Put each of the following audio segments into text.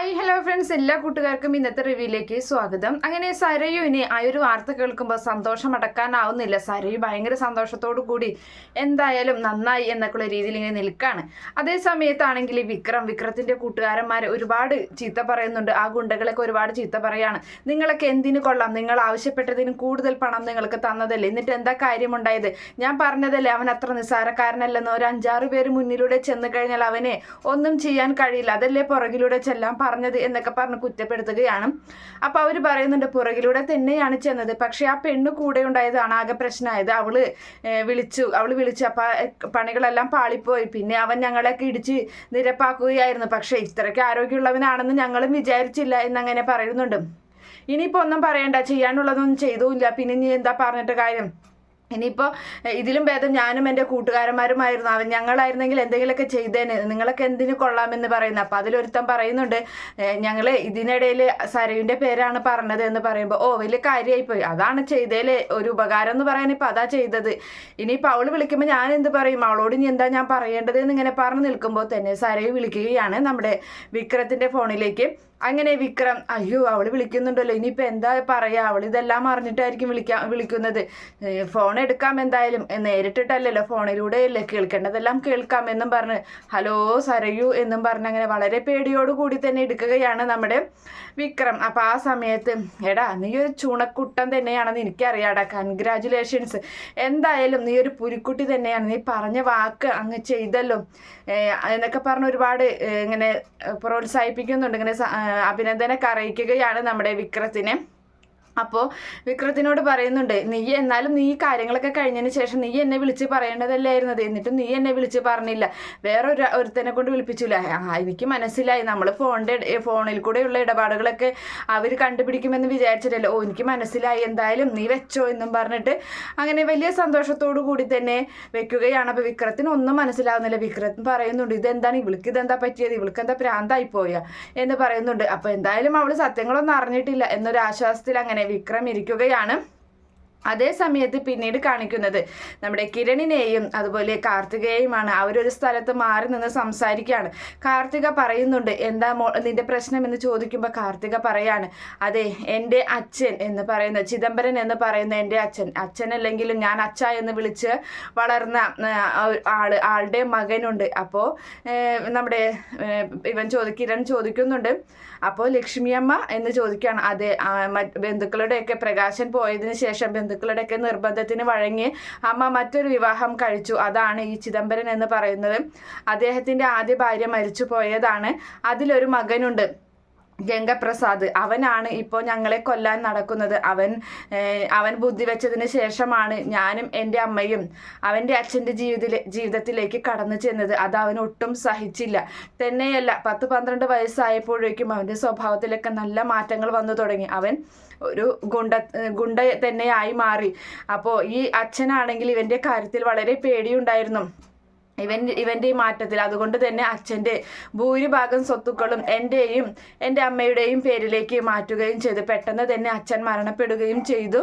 Hi hello friends എല്ലാ കൂട്ടുകാർക്കും ഇന്നത്തെ റിവ്യൂയിലേക്ക് സ്വാഗതം. അങ്ങനെ സരയുവിന് ആ ഒരു വാർത്ത കേൾക്കുമ്പോൾ സന്തോഷം അടക്കാനാവുന്നില്ല. സരയു ഭയങ്കര സന്തോഷത്തോടു കൂടി എന്തായാലും നന്നായി എന്നൊക്കെയുള്ള രീതിയിൽ ഇങ്ങനെ നിൽക്കുകയാണ് അതേ സമയത്താണെങ്കിൽ വിക്രം വിക്രത്തിന്റെ കൂട്ടുകാരന്മാരെ ഒരുപാട് ചീത്ത പറയുന്നുണ്ട്. ആ ഗുണ്ടകളൊക്കെ ഒരുപാട് ചീത്ത പറയാണ്. നിങ്ങളൊക്കെ എന്തിന് കൊള്ളാം? നിങ്ങൾ ആവശ്യപ്പെട്ടതിനും കൂടുതൽ പണം നിങ്ങൾക്ക് തന്നതല്ലേ? എന്നിട്ട് എന്താ കാര്യമുണ്ടായത്? ഞാൻ പറഞ്ഞതല്ലേ അവൻ അത്ര നിസ്സാരക്കാരനല്ലെന്ന്. ഒരു അഞ്ചാറ് പേര് മുന്നിലൂടെ ചെന്ന് കഴിഞ്ഞാൽ അവനെ ഒന്നും ചെയ്യാൻ കഴിയില്ല. അതല്ലേ പുറകിലൂടെ ചെല്ലാൻ പറഞ്ഞത് എന്നൊക്കെ പറഞ്ഞ് കുറ്റപ്പെടുത്തുകയാണ്. അപ്പൊ അവർ പറയുന്നുണ്ട് പുറകിലൂടെ തന്നെയാണ് ചെന്നത്. പക്ഷെ ആ പെണ്ണ് കൂടെ ഉണ്ടായതാണ് ആകെ പ്രശ്നമായത്. അവൾ വിളിച്ചു. അവൾ വിളിച്ചു അപ്പൊ പണികളെല്ലാം പാളിപ്പോയി. പിന്നെ അവൻ ഞങ്ങളെയൊക്കെ ഇടിച്ച് നിരപ്പാക്കുകയായിരുന്നു. പക്ഷെ ഇത്രയ്ക്ക് ആരോഗ്യമുള്ളവനാണെന്ന് ഞങ്ങളും വിചാരിച്ചില്ല എന്നങ്ങനെ പറയുന്നുണ്ട്. ഇനിയിപ്പോ ഒന്നും പറയണ്ട. ചെയ്യാനുള്ളതൊന്നും ചെയ്തുമില്ല. പിന്നെ ഇനി എന്താ പറഞ്ഞിട്ട് കാര്യം? ഇനിയിപ്പോൾ ഇതിലും ഭേദം ഞാനും എന്റെ കൂട്ടുകാരന്മാരുമായിരുന്നു. അവൻ ഞങ്ങളായിരുന്നെങ്കിൽ എന്തെങ്കിലുമൊക്കെ ചെയ്തേനെ. നിങ്ങളൊക്കെ എന്തിനു കൊള്ളാമെന്ന് പറയുന്നത് അപ്പം അതിലൊരുത്തൻ പറയുന്നുണ്ട് ഞങ്ങൾ ഇതിനിടയിൽ സരയുടെ പേരാണ് പറഞ്ഞത് എന്ന് പറയുമ്പോൾ ഓ വലിയ കാര്യമായിപ്പോയി അതാണ് ചെയ്തതിൽ ഒരു ഉപകാരം എന്ന് പറയാൻ ഇപ്പം അതാ ചെയ്തത്. ഇനിയിപ്പോൾ അവൾ വിളിക്കുമ്പോൾ ഞാൻ എന്ത് പറയും? അവളോട് ഇനി എന്താ ഞാൻ പറയേണ്ടത് എന്നിങ്ങനെ പറഞ്ഞു നിൽക്കുമ്പോൾ തന്നെ സരയെ വിളിക്കുകയാണ് നമ്മുടെ വിക്രത്തിന്റെ ഫോണിലേക്ക്. അങ്ങനെ വിക്രം അയ്യോ അവൾ വിളിക്കുന്നുണ്ടല്ലോ. ഇനിയിപ്പോൾ എന്താ പറയുക അവൾ ഇതെല്ലാം അറിഞ്ഞിട്ടായിരിക്കും വിളിക്കാൻ വിളിക്കുന്നത്. ഫോൺ എടുക്കാം എന്തായാലും. നേരിട്ടിട്ടല്ലല്ലോ ഫോണിലൂടെയല്ലേ കേൾക്കേണ്ടതെല്ലാം കേൾക്കാം എന്നും പറഞ്ഞ് ഹലോ സരയു എന്നും പറഞ്ഞ് അങ്ങനെ വളരെ പേടിയോട് കൂടി തന്നെ എടുക്കുകയാണ് നമ്മുടെ വിക്രം. അപ്പം ആ സമയത്ത് എടാ നീ ഒരു ചുണക്കുട്ടൻ തന്നെയാണെന്ന് എനിക്കറിയാടാ. കൺഗ്രാചുലേഷൻസ് എന്തായാലും നീ ഒരു പുലിക്കുട്ടി തന്നെയാണ്. നീ പറഞ്ഞ വാക്ക് അങ്ങ് ചെയ്തല്ലോ. എന്നൊക്കെ പറഞ്ഞ് ഒരുപാട് ഇങ്ങനെ പ്രോത്സാഹിപ്പിക്കുന്നുണ്ട്. ഇങ്ങനെ അഭിനന്ദനമൊക്കെ അറിയിക്കുകയാണ് നമ്മുടെ വിക്രത്തിനെ. അപ്പോൾ വിക്രത്തിനോട് പറയുന്നുണ്ട് നീ എന്നാലും നീ കാര്യങ്ങളൊക്കെ കഴിഞ്ഞതിന് ശേഷം നീ എന്നെ വിളിച്ച് പറയേണ്ടതല്ലായിരുന്നത്. എന്നിട്ടും നീ എന്നെ വിളിച്ച് പറഞ്ഞില്ല. വേറൊരു ഒരു ഒരുത്തനെ കൊണ്ട് വിളിപ്പിച്ചില്ല ആ എനിക്ക് മനസ്സിലായി. നമ്മൾ ഫോണിന്റെ ഫോണിൽ കൂടെയുള്ള ഇടപാടുകളൊക്കെ അവർ കണ്ടുപിടിക്കുമെന്ന് വിചാരിച്ചിട്ടല്ലോ. ഓ എനിക്ക് മനസ്സിലായി. എന്തായാലും നീ വെച്ചോ എന്നും പറഞ്ഞിട്ട് അങ്ങനെ വലിയ സന്തോഷത്തോടു കൂടി തന്നെ വെക്കുകയാണ്. അപ്പോൾ വിക്രത്തിന് ഒന്നും മനസ്സിലാവുന്നില്ല. വിക്രത്ത് പറയുന്നുണ്ട് ഇതെന്താണ്? ഇവൾക്ക് ഇതെന്താ പറ്റിയത്? ഇവൾക്ക് എന്താ പ്രാന്തായി പോയാ എന്ന് പറയുന്നുണ്ട്. അപ്പോൾ എന്തായാലും അവൾ സത്യങ്ങളൊന്നും അറിഞ്ഞിട്ടില്ല എന്നൊരു ആശ്വാസത്തിൽ അങ്ങനെ വിക്രം ഇരിക്കുകയാണ്. അതേ സമയത്ത് പിന്നീട് കാണിക്കുന്നത് നമ്മുടെ കിരണിനെയും അതുപോലെ കാർത്തികയെയുമാണ്. അവരൊരു സ്ഥലത്ത് മാറി നിന്ന് സംസാരിക്കുകയാണ്. കാർത്തിക പറയുന്നുണ്ട് എന്താ മോ നിന്റെ പ്രശ്നം? എന്ന് ചോദിക്കുമ്പോൾ കാർത്തിക പറയാണ് അതെ എന്റെ അച്ഛൻ എന്ന് പറയുന്ന ചിദംബരൻ എന്ന് പറയുന്ന എന്റെ അച്ഛൻ. അച്ഛൻ അല്ലെങ്കിലും ഞാൻ അച്ഛ എന്ന് വിളിച്ച് വളർന്ന ആൾ ആളുടെ മകനുണ്ട്. അപ്പോൾ നമ്മുടെ ഇവൻ ചോദി കിരൺ ചോദിക്കുന്നുണ്ട് അപ്പോൾ ലക്ഷ്മിയമ്മ? എന്ന് ചോദിക്കുകയാണ്. അതെ ബന്ധുക്കളുടെയൊക്കെ പ്രകാശൻ പോയതിന് ശേഷം ബന്ധുക്കളുടെയൊക്കെ നിർബന്ധത്തിന് വഴങ്ങി അമ്മ മറ്റൊരു വിവാഹം കഴിച്ചു. അതാണ് ഈ ചിദംബരൻ എന്ന് പറയുന്നത്. അദ്ദേഹത്തിന്റെ ആദ്യ ഭാര്യ മരിച്ചു പോയതാണ് അതിലൊരു മകനുണ്ട്. ഗംഗപ്രസാദ്. അവനാണ് ഇപ്പോൾ ഞങ്ങളെ കൊല്ലാൻ നടക്കുന്നത്. അവൻ അവൻ ബുദ്ധി വെച്ചതിന് ശേഷമാണ് ഞാനും എന്റെ അമ്മയും അവന്റെ അച്ഛന്റെ ജീവിതത്തിലെ ജീവിതത്തിലേക്ക് കടന്നു ചെന്നത്. അത് അവൻ ഒട്ടും സഹിച്ചില്ല. തന്നെയല്ല പത്ത് പന്ത്രണ്ട് വയസ്സായപ്പോഴേക്കും അവന്റെ സ്വഭാവത്തിലൊക്കെ നല്ല മാറ്റങ്ങൾ വന്നു തുടങ്ങി. അവൻ ഒരു ഗുണ്ട ഗുണ്ട തന്നെയായി മാറി. അപ്പോൾ ഈ അച്ഛനാണെങ്കിൽ ഇവന്റെ കാര്യത്തിൽ വളരെ പേടിയുണ്ടായിരുന്നു. ഇവൻ ഇവന്റെ ഈ മാറ്റത്തിൽ. അതുകൊണ്ട് തന്നെ അച്ഛന്റെ ഭൂരിഭാഗം സ്വത്തുക്കളും എന്റെയും എന്റെ അമ്മയുടെയും പേരിലേക്ക് മാറ്റുകയും ചെയ്തു. പെട്ടെന്ന് തന്നെ അച്ഛൻ മരണപ്പെടുകയും ചെയ്തു.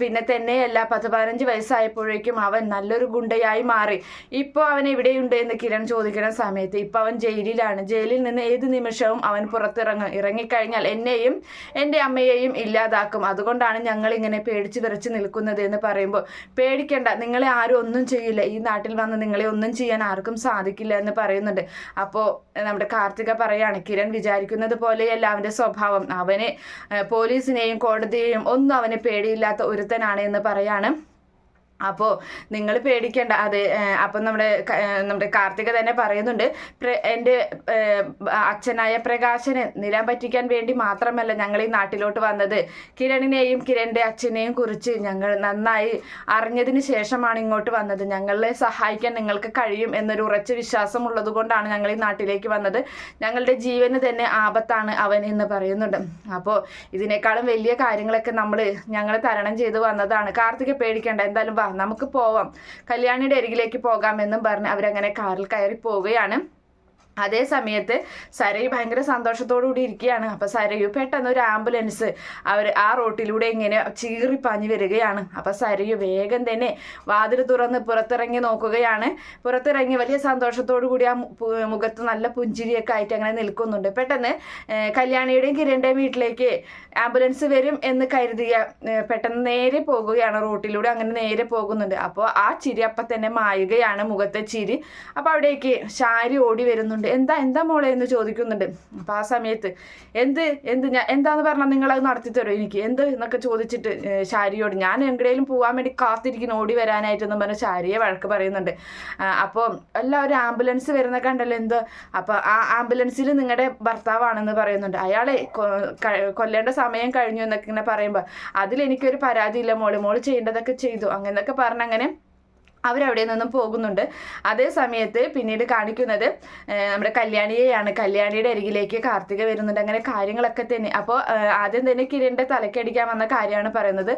പിന്നെ തന്നെയല്ല പത്ത് പതിനഞ്ച് വയസ്സായപ്പോഴേക്കും അവൻ നല്ലൊരു ഗുണ്ടയായി മാറി. ഇപ്പോൾ അവൻ എവിടെയുണ്ട് എന്ന് കിരൺ ചോദിക്കുന്ന സമയത്ത് ഇപ്പോൾ അവൻ ജയിലിലാണ്. ജയിലിൽ നിന്ന് ഏത് നിമിഷവും അവൻ പുറത്തിറങ്ങും ഇറങ്ങിക്കഴിഞ്ഞാൽ എന്നെയും എന്റെ അമ്മയെയും ഇല്ലാതാക്കും. അതുകൊണ്ടാണ് ഞങ്ങൾ ഇങ്ങനെ പേടിച്ച് വിറച്ച് നിൽക്കുന്നത് എന്ന് പറയുമ്പോൾ പേടിക്കേണ്ട. നിങ്ങളെ ആരും ഒന്നും ചെയ്യില്ല. ഈ നാട്ടിൽ വന്ന് നിങ്ങളെ ഒന്നും ചെയ്യാൻ ആർക്കും സാധിക്കില്ല എന്ന് പറയുന്നുണ്ട്. അപ്പോൾ നമ്മുടെ കാർത്തിക പറയാണ് കിരൺ വിചാരിക്കുന്നത് പോലെയല്ല അവന്റെ സ്വഭാവം. അവന് പോലീസിനെയും കോടതിയെയും ഒന്നും അവന് പേടിയില്ലാത്ത ഒരുത്തനാണ് എന്ന് പറയാണ്. അപ്പോൾ നിങ്ങൾ പേടിക്കേണ്ട. അതെ അപ്പം നമ്മുടെ നമ്മുടെ കാർത്തിക തന്നെ പറയുന്നുണ്ട് എന്റെ അച്ഛനായ പ്രകാശനെ നിലം പറ്റിക്കാൻ വേണ്ടി മാത്രമല്ല ഞങ്ങൾ ഈ നാട്ടിലോട്ട് വന്നത്. കിരണിനെയും കിരണിന്റെ അച്ഛനെയും കുറിച്ച് ഞങ്ങൾ നന്നായി അറിഞ്ഞതിന് ശേഷമാണ് ഇങ്ങോട്ട് വന്നത്. ഞങ്ങളെ സഹായിക്കാൻ നിങ്ങൾക്ക് കഴിയും എന്നൊരു ഉറച്ച വിശ്വാസം ഉള്ളത് കൊണ്ടാണ് ഞങ്ങൾ ഈ നാട്ടിലേക്ക് വന്നത്. ഞങ്ങളുടെ ജീവന് തന്നെ ആപത്താണ് അവൻ എന്ന് പറയുന്നുണ്ട്. അപ്പോൾ ഇതിനേക്കാളും വലിയ കാര്യങ്ങളൊക്കെ നമ്മൾ ഞങ്ങൾ തരണം ചെയ്ത് വന്നതാണ്. കാർത്തിക പേടിക്കേണ്ട എന്തായാലും നമുക്ക് പോവാം. കല്യാണിയുടെ അരികിലേക്ക് പോകാമെന്നും പറഞ്ഞ് അവരങ്ങനെ കാറിൽ കയറി പോവുകയാണ്. അതേ സമയത്ത് സരയു ഭയങ്കര സന്തോഷത്തോടു കൂടി ഇരിക്കുകയാണ്. അപ്പോൾ സരയു പെട്ടെന്ന് ഒരു ആംബുലൻസ് അവർ ആ റോട്ടിലൂടെ ഇങ്ങനെ ചീറിപ്പാഞ്ഞു വരികയാണ്. അപ്പോൾ സരയു വേഗം തന്നെ വാതിൽ തുറന്ന് പുറത്തിറങ്ങി നോക്കുകയാണ്. പുറത്തിറങ്ങി വലിയ സന്തോഷത്തോടു കൂടി ആ മുഖത്ത് നല്ല പുഞ്ചിരിയൊക്കെ ആയിട്ട് അങ്ങനെ നിൽക്കുന്നുണ്ട്. പെട്ടെന്ന് കല്യാണിയുടെയും കിരണിന്റെയും വീട്ടിലേക്ക് ആംബുലൻസ് വരും എന്ന് കരുതിയ പെട്ടെന്ന് നേരെ പോകുകയാണ് റോട്ടിലൂടെ അങ്ങനെ നേരെ പോകുന്നുണ്ട്. അപ്പോൾ ആ ചിരി അപ്പം തന്നെ മായുകയാണ് മുഖത്തെ ചിരി. അപ്പോൾ അവിടേക്ക് ശാരി ഓടി വരുന്നുണ്ട്. എന്താ എന്താ മോളെ? എന്ന് ചോദിക്കുന്നുണ്ട്. അപ്പം ആ സമയത്ത് എന്ത് എന്ത് ഞാൻ എന്താന്ന് പറഞ്ഞാൽ നിങ്ങളത് നടത്തി തരുമോ എനിക്ക്? എന്ത്? എന്നൊക്കെ ചോദിച്ചിട്ട് ശാരിയോട് ഞാൻ എവിടെയെങ്കിലും പോകാൻ വേണ്ടി കാത്തിരിക്കുന്നു ഓടി വരാനായിട്ടെന്ന് പറഞ്ഞ് ശാരിയെ വഴക്ക് പറയുന്നുണ്ട്. അപ്പോൾ എല്ലാം ഒരു ആംബുലൻസ് വരുന്ന കണ്ടല്ലോ എന്ത്? അപ്പോൾ ആ ആംബുലൻസിൽ നിങ്ങളുടെ ഭർത്താവാണെന്ന് പറയുന്നുണ്ട്. അയാളെ കൊല്ലേണ്ട സമയം കഴിഞ്ഞു എന്നൊക്കെ ഇങ്ങനെ പറയുമ്പോൾ അതിലെനിക്കൊരു പരാതിയില്ല മോൾ. മോൾ ചെയ്യേണ്ടതൊക്കെ ചെയ്തു. അങ്ങനെയൊക്കെ പറഞ്ഞങ്ങനെ അവരവിടെ നിന്നും പോകുന്നുണ്ട്. അതേ സമയത്ത് പിന്നീട് കാണിക്കുന്നത് നമ്മുടെ കല്യാണിയെയാണ്. കല്യാണിയുടെ അരികിലേക്ക് കാർത്തിക വരുന്നുണ്ട്. അങ്ങനെ കാര്യങ്ങളൊക്കെ തന്നെ. അപ്പോൾ ആദ്യം തന്നെ കിരണിന്റെ തലക്കടിക്കാൻ വന്ന കാര്യമാണ് പറയുന്നത്.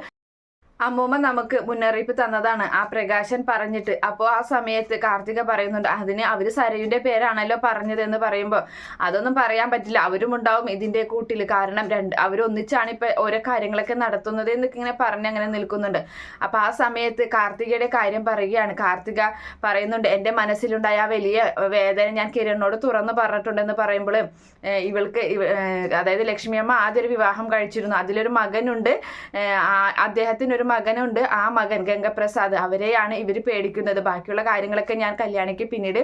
അമ്മൂമ്മ നമുക്ക് മുന്നറിയിപ്പ് തന്നതാണ്. ആ പ്രകാശൻ പറഞ്ഞിട്ട്. അപ്പോൾ ആ സമയത്ത് കാർത്തിക പറയുന്നുണ്ട് അതിന് അവർ സരയുടെ പേരാണല്ലോ പറഞ്ഞതെന്ന് പറയുമ്പോൾ അതൊന്നും പറയാൻ പറ്റില്ല. അവരും ഉണ്ടാവും ഇതിന്റെ കൂട്ടിൽ കാരണം രണ്ട് അവരൊന്നിച്ചാണ് ഇപ്പം ഓരോ കാര്യങ്ങളൊക്കെ നടത്തുന്നത് എന്നൊക്കെ ഇങ്ങനെ പറഞ്ഞ് അങ്ങനെ നിൽക്കുന്നുണ്ട്. അപ്പോൾ ആ സമയത്ത് കാർത്തികയുടെ കാര്യം പറയുകയാണ്. കാർത്തിക പറയുന്നുണ്ട് എന്റെ മനസ്സിലുണ്ടായ ആ വലിയ വേദന ഞാൻ കിരണിനോട് തുറന്ന് പറഞ്ഞിട്ടുണ്ടെന്ന് പറയുമ്പോൾ ഇവൾക്ക് അതായത് ലക്ഷ്മിയമ്മ ആദ്യം ഒരു വിവാഹം കഴിച്ചിരുന്നു. അതിലൊരു മകനുണ്ട്. അദ്ദേഹത്തിനൊരു മകനുണ്ട്. ആ മകൻ ഗംഗപ്രസാദ്. അവരെയാണ് ഇവർ പേടിക്കുന്നത്. ബാക്കിയുള്ള കാര്യങ്ങളൊക്കെ ഞാൻ കല്യാണിക്ക് പിന്നീട്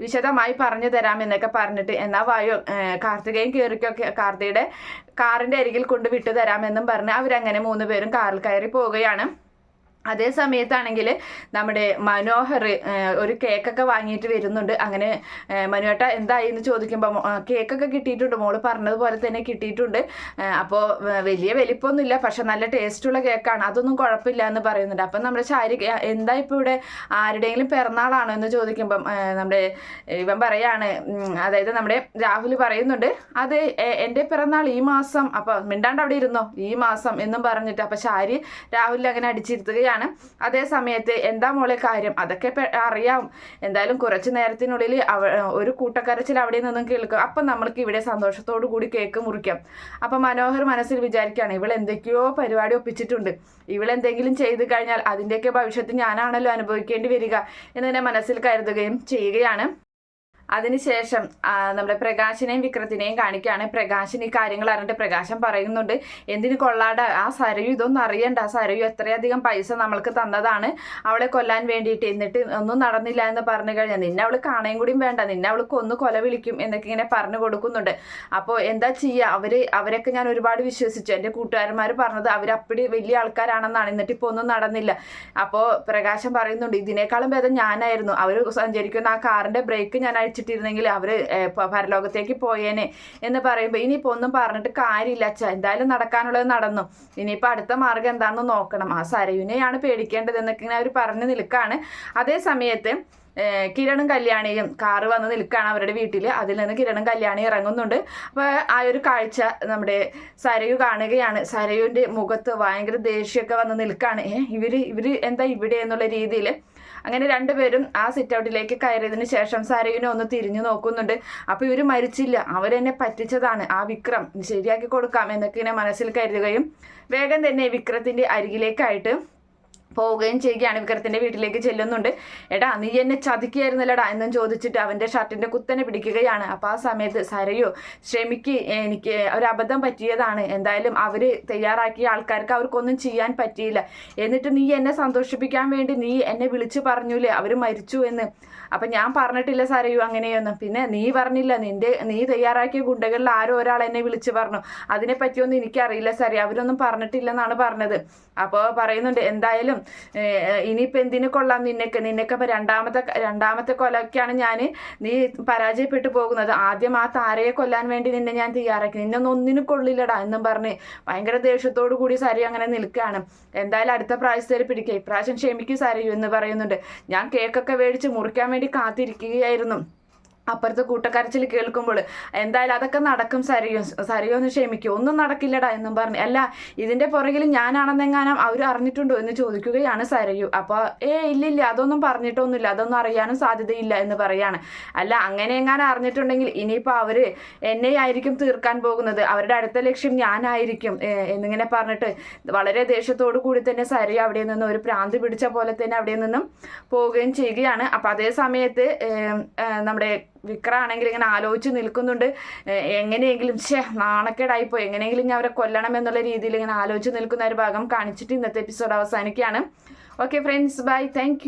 വിശദമായി പറഞ്ഞു തരാം എന്നൊക്കെ പറഞ്ഞിട്ട്. എന്നാ വായോ? കാർത്തികയും കയറിക്കൊക്കെ കാർത്തികയുടെ കാറിന്റെ അരികിൽ കൊണ്ട് വിട്ടു തരാമെന്നും പറഞ്ഞ് അവരങ്ങനെ മൂന്ന് പേരും കാറിൽ കയറി പോവുകയാണ്. അതേ സമയത്താണെങ്കിൽ നമ്മുടെ മനോഹർ ഒരു കേക്കൊക്കെ വാങ്ങിയിട്ട് വരുന്നുണ്ട്. അങ്ങനെ മനുവേട്ട എന്തായി എന്ന് ചോദിക്കുമ്പോൾ കേക്കൊക്കെ കിട്ടിയിട്ടുണ്ട്. മോൾ പറഞ്ഞതുപോലെ തന്നെ കിട്ടിയിട്ടുണ്ട്. അപ്പോൾ വലിയ വലിപ്പമൊന്നുമില്ല. പക്ഷെ നല്ല ടേസ്റ്റുള്ള കേക്കാണ്. അതൊന്നും കുഴപ്പമില്ല എന്ന് പറയുന്നുണ്ട്. അപ്പം നമ്മുടെ ശാരി എന്താ ഇപ്പോൾ ഇവിടെ ആരുടെയെങ്കിലും പിറന്നാളാണോ എന്ന് ചോദിക്കുമ്പം നമ്മുടെ ഇവൻ പറയാണ് അതായത് നമ്മുടെ രാഹുൽ പറയുന്നുണ്ട് അത് എന്റെ പിറന്നാൾ ഈ മാസം അപ്പോൾ മിണ്ടാണ്ട് അവിടെ ഇരുന്നോ ഈ മാസം എന്നും പറഞ്ഞിട്ട്. അപ്പം ശാരി രാഹുലിനെ അങ്ങനെ അടിച്ചിരുത്തുകയാണ്. അതേ സമയത്ത് എന്താ മോളെ കാര്യം? അതൊക്കെ അറിയാം. എന്തായാലും കുറച്ച് നേരത്തിനുള്ളിൽ അവ ഒരു കൂട്ടക്കരച്ചിൽ അവിടെ നിന്നും കേൾക്കും. അപ്പം നമ്മൾക്ക് ഇവിടെ സന്തോഷത്തോടു കൂടി കേക്ക് മുറിക്കാം. അപ്പം മനോഹർ മനസ്സിൽ വിചാരിക്കുകയാണ് ഇവൾ എന്തൊക്കെയോ പരിപാടി ഒപ്പിച്ചിട്ടുണ്ട്. ഇവളെന്തെങ്കിലും ചെയ്തു കഴിഞ്ഞാൽ അതിന്റെയൊക്കെ ഭവിഷ്യത്ത് ഞാനാണല്ലോ അനുഭവിക്കേണ്ടി വരിക എന്ന് തന്നെ മനസ്സിൽ കരുതുകയും ചെയ്യുകയാണ്. അതിനുശേഷം നമ്മുടെ പ്രകാശിനെയും വിക്രത്തിനെയും കാണിക്കുകയാണ് പ്രകാശൻ ഈ കാര്യങ്ങൾ അറിഞ്ഞിട്ട് പ്രകാശൻ പറയുന്നുണ്ട് എന്തിന് കൊള്ളാട? ആ സരയു ഇതൊന്നും അറിയണ്ട. ആ സരയു എത്രയധികം പൈസ നമ്മൾക്ക് തന്നതാണ്. അവളെ കൊല്ലാൻ വേണ്ടിയിട്ട് എന്നിട്ട് ഒന്നും നടന്നില്ല എന്ന് പറഞ്ഞു കഴിഞ്ഞാൽ നിന്നെ അവൾ കാണുകയും കൂടിയും വേണ്ട. നിന്നെ അവൾ കൊന്നു കൊല വിളിക്കും എന്നൊക്കെ ഇങ്ങനെ പറഞ്ഞു കൊടുക്കുന്നുണ്ട്. അപ്പോൾ എന്താ ചെയ്യുക? അവർ അവരൊക്കെ ഞാൻ ഒരുപാട് വിശ്വസിച്ചു. എന്റെ കൂട്ടുകാരന്മാർ പറഞ്ഞത് അവരപ്പടി വലിയ ആൾക്കാരാണെന്നാണ്. എന്നിട്ട് ഇപ്പോൾ ഒന്നും നടന്നില്ല. അപ്പോൾ പ്രകാശം പറയുന്നുണ്ട് ഇതിനേക്കാളും ഭേദം ഞാനായിരുന്നു. അവർ സഞ്ചരിക്കുന്ന ആ കാറിന്റെ ബ്രേക്ക് ഞാൻ അഴിച്ചിട്ടിരുന്നെങ്കിൽ അവർ പരലോകത്തേക്ക് പോയേനെ എന്ന് പറയുമ്പോൾ ഇനിയിപ്പോൾ ഒന്നും പറഞ്ഞിട്ട് കാര്യമില്ല അച്ഛ. എന്തായാലും നടക്കാനുള്ളത് നടന്നു. ഇനിയിപ്പോൾ അടുത്ത മാർഗം എന്താണെന്ന് നോക്കണം. ആ സരയുനെയാണ് പേടിക്കേണ്ടത് എന്നൊക്കെ അവർ പറഞ്ഞു നിൽക്കുകയാണ് അതേ സമയത്ത് കിരണും കല്യാണിയും കാറ് വന്ന് നിൽക്കുകയാണ് അവരുടെ വീട്ടിൽ അതിൽ നിന്ന് കിരണും കല്യാണി ഇറങ്ങുന്നുണ്ട്. അപ്പോൾ ആ ഒരു കാഴ്ച നമ്മുടെ സരയു കാണുകയാണ്. സരയുവിന്റെ മുഖത്ത് ഭയങ്കര ദേഷ്യമൊക്കെ വന്ന് നിൽക്കുകയാണ് ഇവർ ഇവർ എന്താ ഇവിടെ എന്നുള്ള രീതിയിൽ അങ്ങനെ രണ്ടുപേരും ആ സിറ്റ് ഔട്ടിലേക്ക് കയറിയതിന് ശേഷം സരയുനെ ഒന്ന് തിരിഞ്ഞു നോക്കുന്നുണ്ട്. അപ്പോൾ ഇവർ മരിച്ചില്ല. അവരെന്നെ പറ്റിച്ചതാണ്. ആ വിക്രം ശരിയാക്കി കൊടുക്കാം എന്നൊക്കെ ഇങ്ങനെ മനസ്സിൽ കരുതുകയും വേഗം തന്നെ വിക്രത്തിന്റെ അരികിലേക്കായിട്ട് പോവുകയും ചെയ്യുകയാണ്. വിക്രത്തിന്റെ വീട്ടിലേക്ക് ചെല്ലുന്നുണ്ട്. എടാ നീ എന്നെ ചതിക്കുകയായിരുന്നല്ലടാ എന്നും ചോദിച്ചിട്ട് അവന്റെ ഷർട്ടിന്റെ കുത്തനെ പിടിക്കുകയാണ്. അപ്പൊ ആ സമയത്ത് സരയോ ക്ഷമിക്ക് എനിക്ക് ഒരു അബദ്ധം പറ്റിയതാണ്. എന്തായാലും അവർ തയ്യാറാക്കിയ ആൾക്കാർക്ക് അവർക്കൊന്നും ചെയ്യാൻ പറ്റിയില്ല. എന്നിട്ട് നീ എന്നെ സന്തോഷിപ്പിക്കാൻ വേണ്ടി നീ എന്നെ വിളിച്ചു പറഞ്ഞൂലേ? അവർ മരിച്ചു എന്ന്. അപ്പൊ ഞാൻ പറഞ്ഞിട്ടില്ല സരയു അങ്ങനെയൊന്നും. പിന്നെ നീ പറഞ്ഞില്ല നിന്റെ നീ തയ്യാറാക്കിയ ഗുണ്ടകളിൽ ആരോ ഒരാൾ എന്നെ വിളിച്ചു പറഞ്ഞു. അതിനെ പറ്റിയൊന്നും എനിക്കറിയില്ല സരി അവരൊന്നും പറഞ്ഞിട്ടില്ലെന്നാണ് പറഞ്ഞത്. അപ്പോൾ പറയുന്നുണ്ട് എന്തായാലും ഇനിയിപ്പോൾ എന്തിനു കൊള്ളാം നിന്നൊക്കെ നിന്നൊക്കെ ഇപ്പോൾ രണ്ടാമത്തെ രണ്ടാമത്തെ കൊലക്കാണ് ഞാൻ നീ പരാജയപ്പെട്ടു പോകുന്നത്. ആദ്യം ആ താരയെ കൊല്ലാൻ വേണ്ടി നിന്നെ ഞാൻ തയ്യാറാക്കി. നിന്നൊന്നും ഒന്നിനും കൊള്ളില്ലടാ എന്നും പറഞ്ഞ് ഭയങ്കര ദേഷ്യത്തോടു കൂടി സരി അങ്ങനെ നിൽക്കുകയാണ്. എന്തായാലും അടുത്ത പ്രാവശ്യത്തിൽ പിടിക്കുക ഇപ്രാവശ്യം ക്ഷമിക്കും സരയു എന്ന് പറയുന്നുണ്ട്. ഞാൻ കേക്കൊക്കെ മേടിച്ച് മുറിക്കാൻ വേണ്ടി കാത്തിരിക്കുകയായിരുന്നു. അപ്പുറത്തെ കൂട്ടക്കരച്ചിൽ കേൾക്കുമ്പോൾ എന്തായാലും അതൊക്കെ നടക്കും സരിയോ സരിയോ ഒന്ന് ക്ഷമിക്കും. ഒന്നും നടക്കില്ലടാ എന്നും പറഞ്ഞു. അല്ല ഇതിന്റെ പുറകിൽ ഞാനാണെന്നെങ്ങാനും അവർ അറിഞ്ഞിട്ടുണ്ടോ എന്ന് ചോദിക്കുകയാണ് സരയു. അപ്പോൾ ഏ ഇല്ലില്ല അതൊന്നും പറഞ്ഞിട്ടൊന്നുമില്ല. അതൊന്നും അറിയാനും സാധ്യതയില്ല എന്ന് പറയാണ്. അല്ല അങ്ങനെ എങ്ങാനും അറിഞ്ഞിട്ടുണ്ടെങ്കിൽ ഇനിയിപ്പോൾ അവർ എന്നെ ആയിരിക്കും തീർക്കാൻ പോകുന്നത്. അവരുടെ അടുത്ത ലക്ഷ്യം ഞാനായിരിക്കും എന്നിങ്ങനെ പറഞ്ഞിട്ട് വളരെ ദേഷ്യത്തോടു കൂടി തന്നെ സരയു അവിടെ നിന്ന് ഒരു പ്രാന്തി പിടിച്ച പോലെ തന്നെ അവിടെ നിന്നും പോവുകയും ചെയ്യുകയാണ്. അപ്പോൾ അതേ സമയത്ത് നമ്മുടെ വിക്രാണെങ്കിൽ ഇങ്ങനെ ആലോചിച്ച് നിൽക്കുന്നുണ്ട്. എങ്ങനെയെങ്കിലും ഛേ നാണക്കേടായിപ്പോയി. എങ്ങനെയെങ്കിലും ഞാൻ അവരെ കൊല്ലണം എന്നുള്ള രീതിയിൽ ഇങ്ങനെ ആലോചിച്ച് നിൽക്കുന്ന ഒരു ഭാഗം കാണിച്ചിട്ട് ഇന്നത്തെ എപ്പിസോഡ് അവസാനിക്കുകയാണ്. Okay friends bye thank